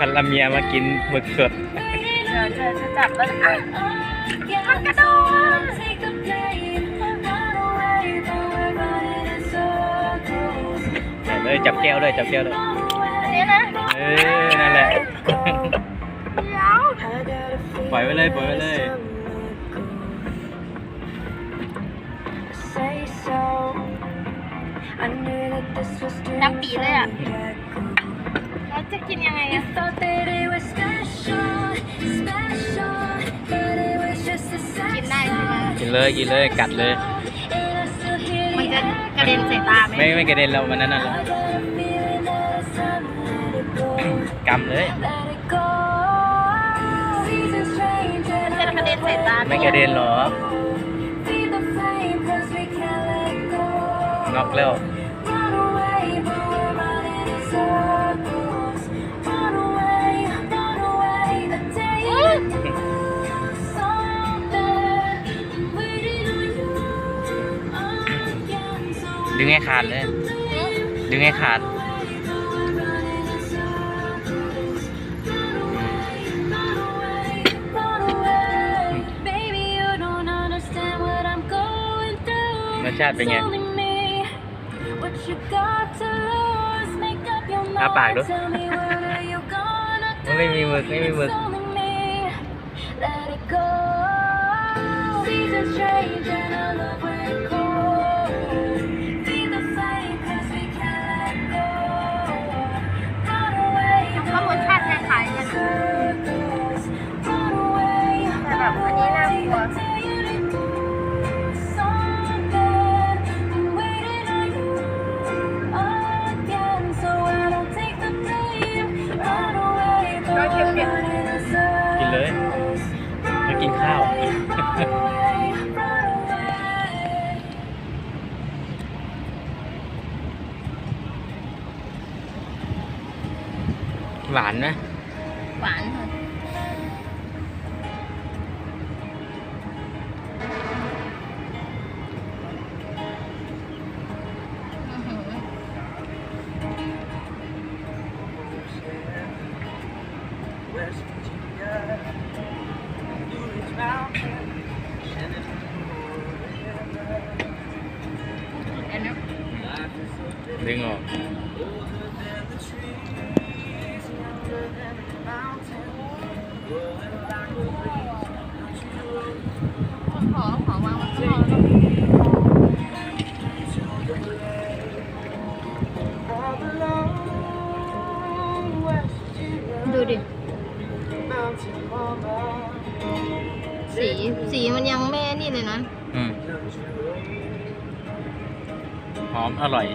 พันละเมียมากินหมึกสดเดี๋ยวจะจะจับแล้วอะมันกระโดดเลยจับแก้วด้วยจับแก้วด้วยอันนี้นะเออนั่นแหละปล่อยไว้เลยปล่อยไว้เลยน้ำปีเลยอะ แล้วจะกินยังไงอะกินได้ใช่ไหมกินเลยกินเลยกัดเลย มันจะกระเด็นใส่ตาไหมไม่ไม่กระเด็นเรามันนั่นน่ะแล้วกำเลย มันจะกระเด็นใส่ตาหไม่กระเด็นหรอกน็อกแล้ว ดึงให้ขาดเลย ดึงให้ขาด รสชาติเป็นไงอาปากดู มันไม่มีมึกไม่มีมึก เลยมากินข้าวหวานไหมหวานค่ะอื้อหือ อันนี้ดึ สีสีมันยังแม่นี่เลยนะ อืม หอมอร่อย